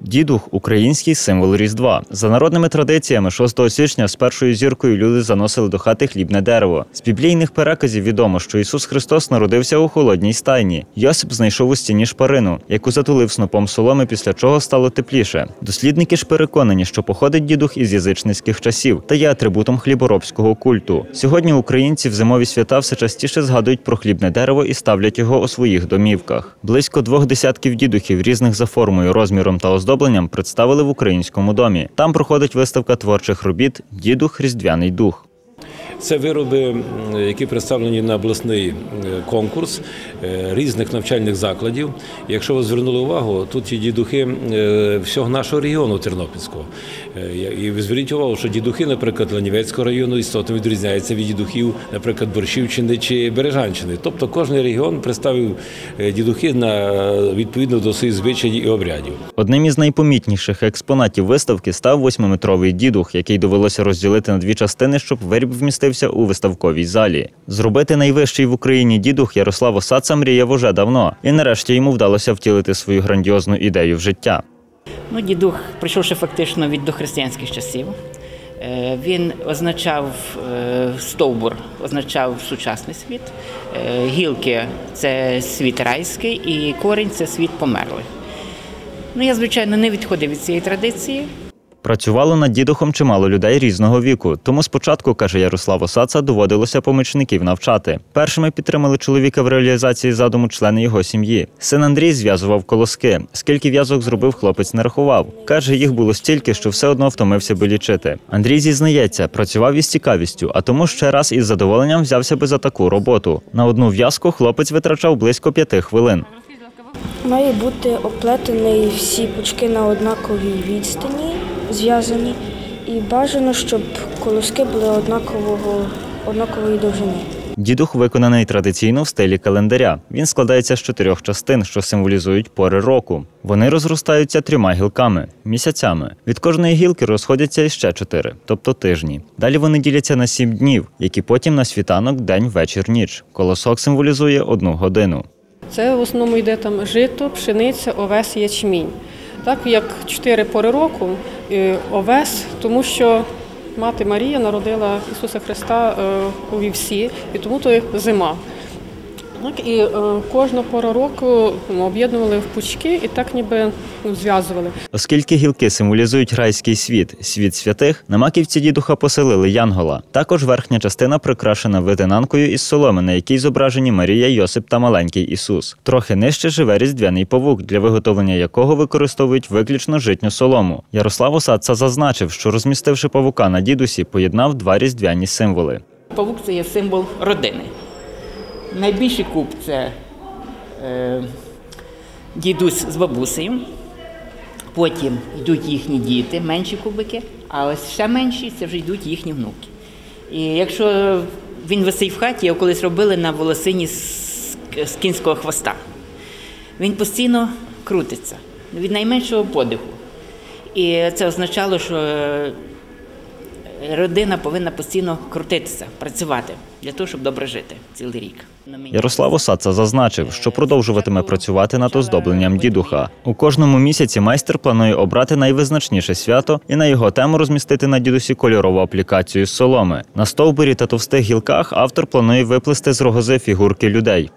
Дідух український символ Різдва. За народними традиціями, 6 січня з першою зіркою люди заносили до хати хлібне дерево. З біблійних переказів відомо, що Ісус Христос народився у холодній стайні. Йосип знайшов у стіні шпарину, яку затулив снопом соломи, після чого стало тепліше. Дослідники ж переконані, що походить дідух із язичницьких часів та є атрибутом хліборобського культу. Сьогодні українці в зимові свята все частіше згадують про хлібне дерево і ставлять його у своїх домівках. Близько двох десятків дідухів різних за формою, розміром та оздобленням представили в українському домі. Там проходить виставка творчих робіт Дідух Різдвяний дух. Це вироби, які представлені на обласний е, конкурс е, різних навчальних закладів. Якщо ви звернули увагу, тут є дідухи е, всього нашого регіону Тернопільського. І зверніть увагу, що дідухи, наприклад, Ланівецького району істотно відрізняються від дідухів, наприклад, Борщівщини чи Бережанщини. Тобто кожен регіон представив дідухи на відповідно до своїх звичаїв і обрядів. Одним із найпомітніших експонатів виставки став восьмиметровий дідух, який довелося розділити на дві частини, щоб виріб вмістився у виставковій залі. Зробити найвищий в Україні дідух Ярослав Осаца мріяв уже давно, і нарешті йому вдалося втілити свою грандіозну ідею в життя. Ну, дідух, прийшовши фактично від дохристиянських часів, е, він означав е, стовбур, означав сучасний світ, е, гілки це світ райський, і корінь це світ померлих. Ну, я, звичайно, не відходив від цієї традиції. Працювало над дідухом чимало людей різного віку, тому спочатку, каже Ярослав Осаца, доводилося помічників навчати. Першими підтримали чоловіка в реалізації задуму члени його сім'ї. Син Андрій зв'язував колоски. Скільки в'язок зробив, хлопець не рахував. Каже, їх було стільки, що все одно втомився би лічити. Андрій зізнається, працював із цікавістю, а тому ще раз із задоволенням взявся би за таку роботу. На одну в'язку хлопець витрачав близько п'яти хвилин. Має бути оплетений всі пучки на однаковій відстані, зв'язані, і бажано, щоб колоски були однакового, однакової довжини. Дідух виконаний традиційно в стилі календаря. Він складається з чотирьох частин, що символізують пори року. Вони розростаються трьома гілками місяцями. Від кожної гілки розходяться іще чотири, тобто тижні. Далі вони діляться на сім днів, які потім на світанок, день, вечір, ніч. Колосок символізує одну годину. Це в основному йде там жито, пшениця, овес, ячмінь. Так як чотири пори року е, овес, тому що мати Марія народила Ісуса Христа е, у вівсі, і тому то зима. Так, і е, кожну пору року ну, об'єднували в пучки і так ніби ну, зв'язували. Оскільки гілки символізують райський світ, світ святих, на маківці дідуха поселили Янгола. Також верхня частина прикрашена витинанкою із соломи, на якій зображені Марія, Йосип та маленький Ісус. Трохи нижче живе різдвяний павук, для виготовлення якого використовують виключно житню солому. Ярослав Осадца зазначив, що розмістивши павука на дідусі, поєднав два різдвяні символи. Павук це є символ родини. Найбільший куб це е, дідусь з бабусею. Потім йдуть їхні діти, менші кубики, а ось ще менші це вже йдуть їхні внуки. І якщо він висить в хаті, його колись робили на волосині з, кінського хвоста. Він постійно крутиться від найменшого подиху. І це означало, що родина повинна постійно крутитися, працювати для того, щоб добре жити цілий рік. Ярослав Осадца зазначив, що продовжуватиме працювати над оздобленням дідуха. У кожному місяці майстер планує обрати найвизначніше свято і на його тему розмістити на дідусі кольорову аплікацію з соломи. На стовбурі та товстих гілках автор планує виплести з рогози фігурки людей.